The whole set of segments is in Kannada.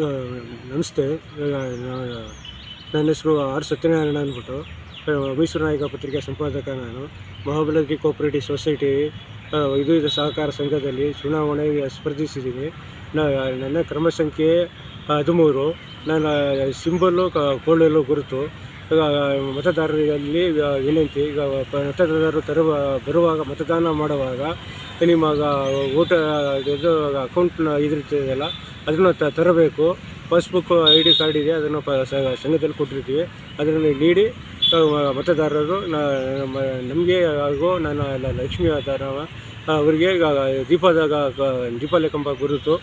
ನಮಸ್ತೆ. ನನ್ನ ಹೆಸರು ಆರ್ ಸತ್ಯನಾರಾಯಣ ಅಂದ್ಬಿಟ್ಟು ಮೈಸೂರು ನಾಯಕ ಪತ್ರಿಕೆ ಸಂಪಾದಕ ನಾನು. ಮಹಾಬಲಗಿ ಕೋಆಪರೇಟಿವ್ ಸೊಸೈಟಿ ಇದು ಇದು ಸಹಕಾರ ಸಂಘದಲ್ಲಿ ಚುನಾವಣೆಗೆ ಸ್ಪರ್ಧಿಸಿದ್ದೀನಿ. ನನ್ನ ಕ್ರಮ ಸಂಖ್ಯೆ ಹದಿಮೂರು. ನನ್ನ ಸಿಂಬಲ್ಲು ಕೋಳಲು ಗುರುತು. ಮತದಾರರಲ್ಲಿ ವಿನಂತಿ. ಈಗ ಮತದಾರರು ತರುವ, ಬರುವಾಗ ಮತದಾನ ಮಾಡುವಾಗ ನಿಮ್ಮ ಊಟ ಇದು ಅಕೌಂಟ್ನ ಇದಿರ್ತದಲ್ಲ ಅದನ್ನು ತ ತರಬೇಕು. ಪಾಸ್ಬುಕ್ ಐ ಡಿ ಕಾರ್ಡ್ ಇದೆ ಅದನ್ನು ಪ ಸಂಘದಲ್ಲಿ ಕೊಟ್ಟಿರ್ತೀವಿ. ಅದನ್ನು ನೀಡಿ ಮತದಾರರು ನಮಗೆ ಹಾಗೂ ನನ್ನ ಲಕ್ಷ್ಮೀ ಆಧಾರವ ಅವರಿಗೆ ದೀಪದ ದೀಪದಾಗ ದೀಪಾವಳಿ ಕಂಬ ಗುರುತು.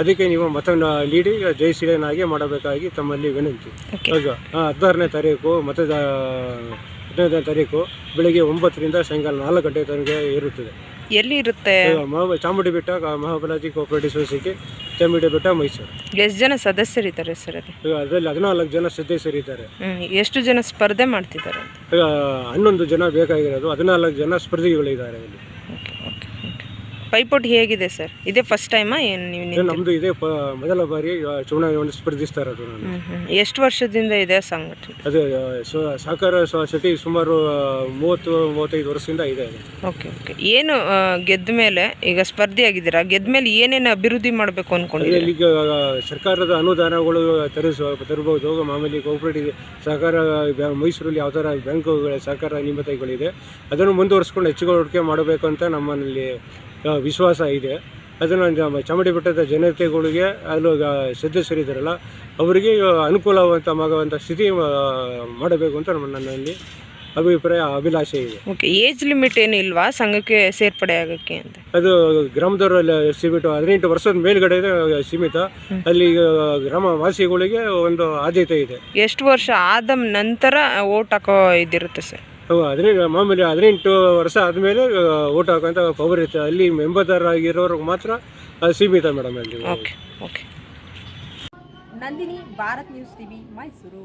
ಅದಕ್ಕೆ ನೀವು ಮತ ನೀಡಿ ಜಯಶೀಲನಾಗಿ ಮಾಡಬೇಕಾಗಿ ತಮ್ಮಲ್ಲಿ ವಿನಂತಿ. ಹದಿನಾರನೇ ತಾರೀಕು ಮತದ ಹದಿನೈದನೇ ತಾರೀಕು ಬೆಳಗ್ಗೆ ಒಂಬತ್ತರಿಂದ ಸಾಯಂಕಾಲ ನಾಲ್ಕು ಗಂಟೆ ತನಕ ಇರುತ್ತದೆ. ಎಲ್ಲಿ ಇರುತ್ತೆ? ಮಹಾ ಚಾಮುಂಡಿ ಬೆಟ್ಟ ಮಹಾಬಲಾಜಿ ಕೋಪರೇಟಿವ್ ಸೊಸೈಟಿ ಚಾಮುಂಡಿ ಬೆಟ್ಟ ಮೈಸೂರು. ಎಷ್ಟು ಜನ ಸದಸ್ಯರಿದ್ದಾರೆ ಸರ್ ಅಲ್ಲಿ ಈಗ ಅದರಲ್ಲಿ ಹದಿನಾಲ್ಕು ಜನ ಸದಸ್ಯರಿದ್ದಾರೆ ಹ್ಮ್ ಎಷ್ಟು ಜನ ಸ್ಪರ್ಧೆ ಮಾಡ್ತಿದ್ದಾರೆ? ಈಗ ಹನ್ನೊಂದು ಜನ ಬೇಕಾಗಿರೋದು ಹದಿನಾಲ್ಕು ಜನ ಸ್ಪರ್ಧಿಗಳು ಇದ್ದಾರೆ ಓಕೆ ಓಕೆ ಓಕೆ. ಪೈಪೋಟಿ ಹೇಗಿದೆ ಸರ್? ಇದೇ ಫಸ್ಟ್ ಟೈಮಾ ಏನು ನೀವು ಇದು ನಿಂತು ನಮ್ಮದು ಇದೇ ಪ ಮೊದಲ ಬಾರಿ ಆ, ಚುನಾವಣೆ ಸ್ಪರ್ಧಿಸ್ತಾ ಇರೋದು ನಾನು. ಎಷ್ಟು ವರ್ಷದಿಂದ ಇದೆ ಸಂಘಟನೆ? ಅದು ಆ, ಸಹಕಾರ ಸೊಸೈಟಿ ಸುಮಾರು ಆ, ಮೂವತ್ತು ಮೂವತ್ತೈದು ವರ್ಷದಿಂದ ಇದೆ ಅದು. Okay okay. ಏನು ಆ, ಗೆದ್ದ ಮೇಲೆ ಈಗ ಸ್ಪರ್ಧಿ ಆಗಿದ್ದೀರಾ ಗೆದ್ದ ಮೇಲೆ ಏನೇನು ಅಭಿವೃದ್ಧಿ ಮಾಡಬೇಕು ಅನ್ಕೊಂಡಿದ್ದೀರಾ? ಈಗ ಸರ್ಕಾರದ ಅನುದಾನಗಳು ತರಿಸ ತರಬಹುದು ಮಾಮೂಲಿ ಕೋಆಪರೇಟಿವ್ ಸಹಕಾರ ಬ್ಯಾ- ಮೈಸೂರಲ್ಲಿ ಯಾವ ಥರ ಬ್ಯಾಂಕುಗಳ ಸಹಕಾರ ನಿಮತೆಗಳಿದೆ ಅದನ್ನು ಮುಂದುವರಿಸ್ಕೊಂಡು ಹೂಡಿಕೆ ಮಾಡಬೇಕು ಅಂತ ನಮ್ಮಲ್ಲಿ ವಿಶ್ವಾಸ ಇದೆ. ಅದನ್ನು ನಮ್ಮ ಚಾಮುಂಡಿ ಬೆಟ್ಟದ ಜನತೆಗಳಿಗೆ ಅಲ್ಲೂ ಸದಸ್ಯರಿದ್ದಾರಲ್ಲ ಅವರಿಗೆ ಅನುಕೂಲವಂತವಾಗುವಂಥ ಸ್ಥಿತಿ ಮಾಡಬೇಕು ಅಂತ ನಮ್ಮ ನನ್ನಲ್ಲಿ ಅಭಿಪ್ರಾಯ ಅಭಿಲಾಷೆ ಇದೆ. ಓಕೆ ಏಜ್ ಲಿಮಿಟ್ ಏನು ಇಲ್ವಾ? ಸಂಘಕ್ಕೆ ಸೇರ್ಪಡೆ ಆಗೋಕ್ಕೆ ಅಂತ? ಅದು ಗ್ರಾಮದವರಲ್ಲಿ ಸೀಮಿತ ಹದಿನೆಂಟು ವರ್ಷದ ಮೇಲ್ಗಡೆ ಇದೆ ಸೀಮಿತ. ಅಲ್ಲಿ ಗ್ರಾಮವಾಸಿಗಳಿಗೆ ಗ್ರಾಮ ವಾಸಿಗಳಿಗೆ ಒಂದು ಆದ್ಯತೆ ಇದೆ. ಎಷ್ಟು ವರ್ಷ ಆದ ನಂತರ ಓಟ್ ಹಾಕೋ ಇದಿರುತ್ತೆ ಸರ್? ಹದಿನೈದು ಮಾಮೂಲಿ ಹದಿನೆಂಟು ವರ್ಷ ಆದಮೇಲೆ ಓಟ್ ಹಾಕೋಂಥ ಪವರ್ ಇರುತ್ತೆ ಅಲ್ಲಿ ಮೆಂಬರ್ ಆಗಿರೋರ್ಗೆ ಮಾತ್ರ ಅದು ಸೀಮಿತ ಮೇಡಮ್ ಅಲ್ಲಿ. Okay okay Nandini Bharat news TV Mysuru.